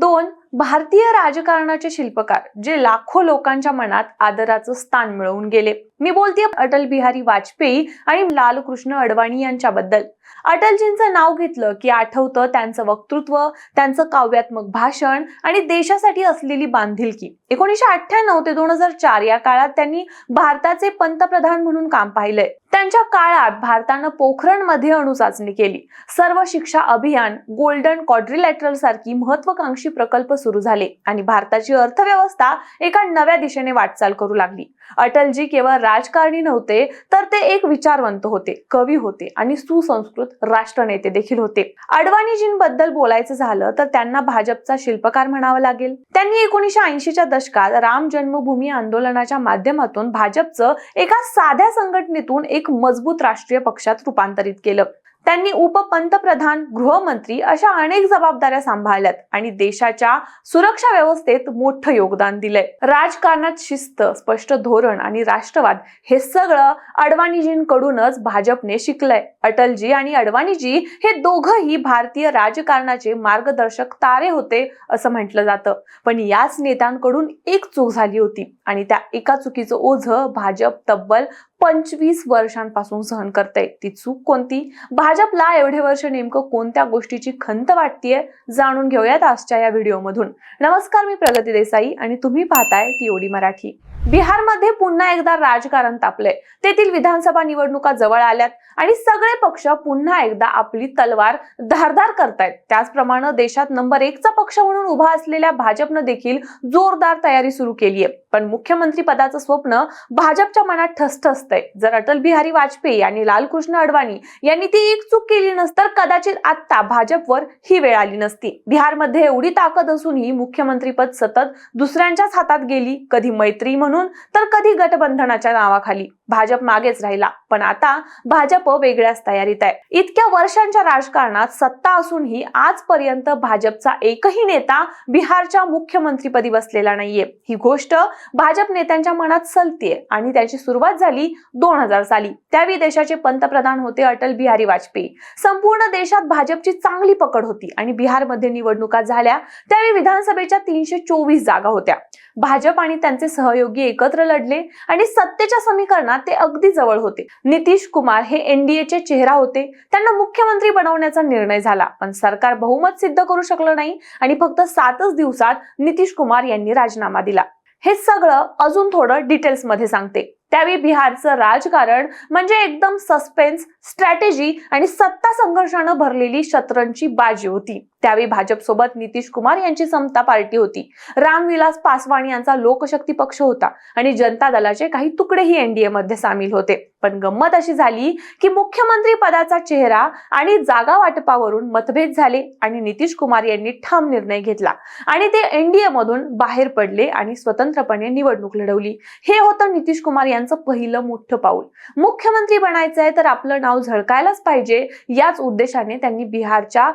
दोन भारतीय राजकारणाचे शिल्पकार जे लाखो लोकांच्या मनात आदराचं स्थान मिळवून गेले. मी बोलते अटल बिहारी वाजपेयी आणि लालकृष्ण अडवाणी यांच्याबद्दल. अटलजींचं नाव घेतलं की आठवतं त्यांचं वक्तृत्व त्यांचं काव्यात्मक भाषण आणि देशासाठी असलेली बांधिलकी. एकोणीशे अठ्ठ्याण्णव ते दोन हजार चार या काळात त्यांनी भारताचे पंतप्रधान म्हणून काम पाहिलंय. त्यांच्या काळात भारतानं पोखरणमध्ये अणुचाचणी केली. सर्व शिक्षा अभियान गोल्डन क्वाड्रिलॅटरल सारखी महत्वाकांक्षी प्रकल्प सुरू झाले आणि भारताची अर्थव्यवस्था एका नव्या दिशेने वाटचाल करू लागली. अटलजी केवळ राजकारणी नव्हते तर ते एक विचारवंत होते कवी होते आणि सुसंस्कृत राष्ट्रनेते देखील होते. अडवाणीजींबद्दल बोलायचं झालं तर त्यांना भाजपचा शिल्पकार म्हणावं लागेल. त्यांनी एकोणीशे ऐंशीच्या दशकात राम जन्मभूमी आंदोलनाच्या माध्यमातून भाजपचं एका साध्या संघटनेतून एक मजबूत राष्ट्रीय पक्षात रूपांतरित केलं. त्यांनी उपपंतप्रधान गृहमंत्री अशा अनेक जबाबदाऱ्या सांभाळल्यात आणि देशाच्या सुरक्षा व्यवस्थेत मोठं योगदान दिलंय. राजकारणात शिस्त स्पष्ट धोरण आणि राष्ट्रवाद हे सगळं अडवाणीजींकडूनच भाजपने शिकलंय. अटलजी आणि अडवाणीजी हे दोघंही भारतीय राजकारणाचे मार्गदर्शक तारे होते असं म्हटलं जातं. पण याच नेत्यांकडून एक चूक झाली होती आणि त्या एका चुकीचं ओझ भाजप तब्बल पंचवीस वर्षांपासून सहन करते. ती चूक कोणती? भाजपला एवढे वर्ष नेमकं कोणत्या गोष्टीची खंत वाटतीये? जाणून घेऊयात आजच्या या व्हिडिओमधून. नमस्कार मी प्रगती देसाई आणि तुम्ही पाहताय टीओडी मराठी. बिहारमध्ये पुन्हा एकदा राजकारण तापले तेथील विधानसभा निवडणुका जवळ आल्यात आणि सगळे पक्ष पुन्हा एकदा आपली तलवार धारदार करतायत. त्याचप्रमाणे देशात नंबर एकचा पक्ष म्हणून उभा असलेल्या भाजपनं देखील जोरदार तयारी सुरू केली आहे पण मुख्यमंत्री पदाचं स्वप्न भाजपच्या मनात ठसठसतंय जर अटल बिहारी वाजपेयी आणि लालकृष्ण अडवाणी यांनी ती एक चूक केली नसती तर कदाचित आता भाजपवर ही वेळ आली नसती. बिहारमध्ये एवढी ताकद असूनही मुख्यमंत्रीपद सतत दुसऱ्यांच्याच हातात गेली कधी मैत्री म्हणून तर कधी गठबंधनाच्या नावाखाली. भाजप मागेच राहिला. पण आता भाजप वेगळ्याच तयारीत आहे. इतक्या वर्षांच्या राजकारणात सत्ता असूनही आजपर्यंत भाजपचा एकही नेता बिहारच्या मुख्यमंत्रीपदी बसलेला नाहीये. ही गोष्ट भाजप नेत्यांच्या मनात सलतीये आणि त्याची सुरुवात झाली दोन हजार साली. त्यावेळी देशाचे पंतप्रधान होते अटल बिहारी वाजपेयी. संपूर्ण देशात भाजपची चांगली पकड होती आणि बिहारमध्ये निवडणुका झाल्या. त्यावेळी विधानसभेच्या तीनशे चोवीस जागा होत्या. भाजप आणि त्यांचे सहयोगी एकत्र लढले आणि सत्तेच्या समीकरणात ते अगदी जवळ होते. नितीश कुमार हे एनडीएचे चेहरा होते. त्यांना मुख्यमंत्री बनवण्याचा निर्णय झाला. पण सरकार बहुमत सिद्ध करू शकलं नाही आणि फक्त सातच दिवसात नितीश कुमार यांनी राजीनामा दिला. हे सगळं अजून थोडं डिटेल्समध्ये सांगते. त्यावेळी बिहारचं राजकारण म्हणजे एकदम सस्पेन्स स्ट्रॅटेजी आणि सत्ता संघर्षानं भरलेली शतरंजची बाजी होती. त्यावेळी भाजप सोबत नितीश कुमार यांची समता पार्टी होती. रामविलास पासवान यांचा लोकशक्ती पक्ष होता आणि जनता दलाचे काही तुकडेही एनडीए मध्ये सामील होते. पण गंमत अशी झाली की मुख्यमंत्री पदाचा चेहरा आणि जागा वाटपावरून मतभेद झाले आणि नितीश कुमार यांनी ठाम निर्णय घेतला आणि ते एनडीए मधून बाहेर पडले आणि स्वतंत्रपणे निवडणूक लढवली. हे होतं नितीश कुमार यांचं पहिलं मोठं पाऊल. मुख्यमंत्री बनायचं आहे तर आपलं नाव झळकायलाच पाहिजे. याच उद्देशाने त्यांनी बिहारच्या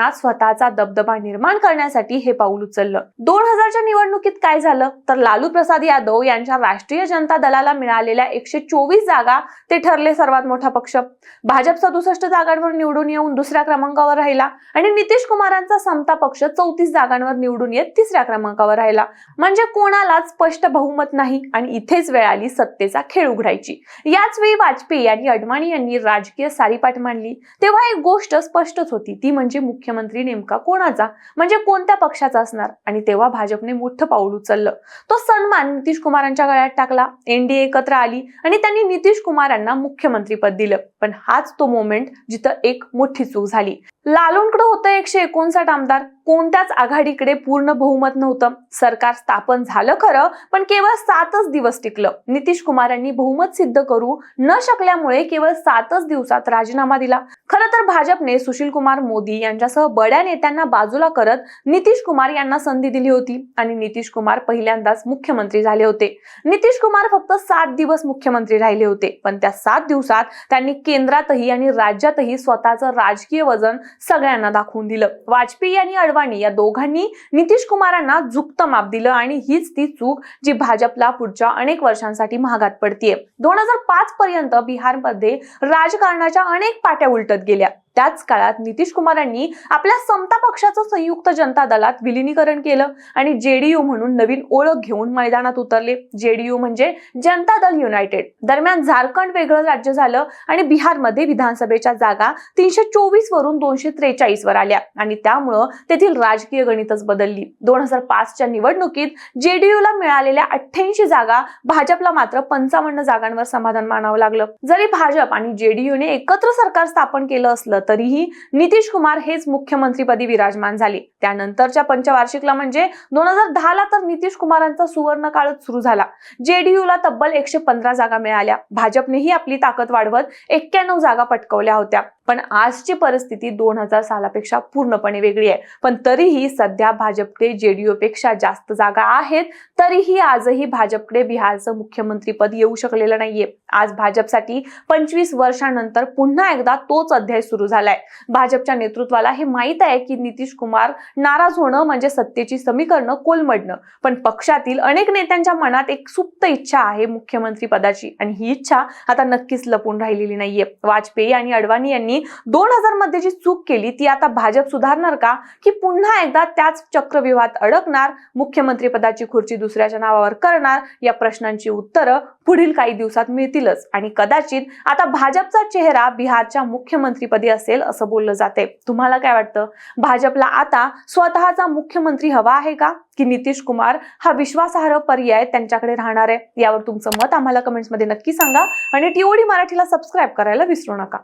राजकारणात स्वतःचा दबदबा निर्माण करण्यासाठी हे पाऊल उचललं. दोन हजारच्या निवडणुकीत काय झालं? तर लालू प्रसाद यादव यांच्या राष्ट्रीय जनता दलाला मिळालेल्या एकशे चोवीस जागा ते ठरले सर्वात मोठा पक्ष. भाजप सदुसष्ट जागांवर निवडून येऊन दुसऱ्या क्रमांकावर राहिला आणि नितीश कुमारांचा समता पक्ष चौतीस जागांवर निवडून येत तिसऱ्या क्रमांकावर राहिला. म्हणजे कोणालाच स्पष्ट बहुमत नाही आणि इथेच वेळ आली सत्तेचा खेळ उघडायची. याच वेळी वाजपेयी आणि अडवाणी यांनी राजकीय सारीपाठ मांडली. तेव्हा एक गोष्ट स्पष्टच होती ती म्हणजे मुख्य मुख्यमंत्री नेमका कोणाचा? म्हणजे कोणत्या पक्षाचा असणार? आणि तेव्हा भाजपने मोठं पाऊल उचललं. तो सन्मान नितीश कुमारांच्या गळ्यात टाकला. एनडीए एकत्र आली आणि त्यांनी नितीश कुमारांना मुख्यमंत्रीपद दिलं. पण हाच तो मोमेंट जिथं एक मोठी चूक झाली. लालूंकडे होतं एकशे एकोणसाठ आमदार. कोणत्याच आघाडीकडे पूर्ण बहुमत नव्हतं. सरकार स्थापन झालं खरं पण केवळ सातच दिवस टिकलं. नितीश कुमारांनी बहुमत सिद्ध करू न शकल्यामुळे केवळ सातच दिवसात राजीनामा दिला. खरं तर भाजपने सुशील कुमार मोदी यांच्यासह बड्या नेत्यांना बाजूला करत नितीश कुमार यांना संधी दिली होती. आणि नितीश कुमार पहिल्यांदाच मुख्यमंत्री झाले होते. नितीश कुमार फक्त सात दिवस मुख्यमंत्री राहिले होते. पण त्या सात दिवसात त्यांनी केंद्रातही आणि राज्यातही स्वतःचं राजकीय वजन सगळ्यांना दाखवून दिलं. वाजपेयी आणि अडवाणी या दोघांनी नितीश कुमारांना झुकतं माप दिलं आणि हीच ती चूक जी भाजपला पुढच्या अनेक वर्षांसाठी महागात पडतीये. दोन हजार पाच पर्यंत बिहारमध्ये राजकारणाच्या अनेक पाट्या उलटत गेल्या. त्याच काळात नितीश कुमारांनी आपल्या समता पक्षाचं संयुक्त जनता दलात विलिनीकरण केलं आणि जेडीयू म्हणून नवीन ओळख घेऊन मैदानात उतरले. जेडीयू म्हणजे जनता दल युनायटेड. दरम्यान झारखंड वेगळं राज्य झालं आणि बिहारमध्ये विधानसभेच्या जागा तीनशे चोवीस वरून दोनशे त्रेचाळीस वर आल्या आणि त्यामुळं तेथील राजकीय गणितच बदलली. दोन हजार पाचच्या निवडणुकीत जेडीयूला मिळालेल्या अठ्ठ्याऐंशी जागा भाजपला मात्र पंचावन्न जागांवर समाधान मानावं लागलं. जरी भाजप आणि जेडीयूने एकत्र सरकार स्थापन केलं असलं तरीही नितीश कुमार हेच मुख्यमंत्रीपदी विराजमान झाले. त्यानंतरच्या पंचवार्षिकला म्हणजे दोन हजार दहा ला तर नितीश कुमारांचा सुवर्ण काळच सुरू झाला. जेडीयूला तब्बल एकशे पंधरा जागा मिळाल्या. भाजपनेही आपली ताकद वाढवत एक्क्याण्णव जागा पटकवल्या होत्या. पण आजची परिस्थिती दोन हजार सालापेक्षा पूर्णपणे वेगळी आहे. पण तरीही सध्या भाजपकडे जेडीयू पेक्षा जास्त जागा आहेत तरीही आजही भाजपकडे बिहारचं मुख्यमंत्रीपद येऊ शकलेलं नाहीये. आज भाजपसाठी पंचवीस वर्षानंतर पुन्हा एकदा तोच अध्याय सुरू झालाय. भाजपच्या नेतृत्वाला हे माहीत आहे की नितीश कुमार नाराज होणं म्हणजे सत्तेची समीकरणं कोलमडणं. पण पक्षातील अनेक नेत्यांच्या मनात एक सुप्त इच्छा आहे मुख्यमंत्री पदाची. आणि ही इच्छा आता नक्कीच लपून राहिलेली नाहीये. वाजपेयी आणि अडवाणी यांनी यांनी दोन हजारमध्ये जी चूक केली ती आता भाजप सुधारणार का? की पुन्हा एकदा त्याच चक्रव्यूहात अडकणार मुख्यमंत्री पदाची खुर्ची दुसऱ्याच्या नावावर करणार या प्रश्नांची उत्तरं पुढील काही दिवसात मिळतीलच. आणि कदाचित आता भाजपचा चेहरा बिहारच्या मुख्यमंत्रीपदी असेल असं बोललं जाते. तुम्हाला काय वाटतं? भाजपला आता स्वतःचा मुख्यमंत्री हवा आहे का? की नितीश कुमार हा विश्वासार्ह पर्याय त्यांच्याकडे राहणार आहे? यावर तुमचं मत आम्हाला कमेंट्समध्ये नक्की सांगा. आणि टीओडी मराठीला सबस्क्राईब करायला विसरू नका.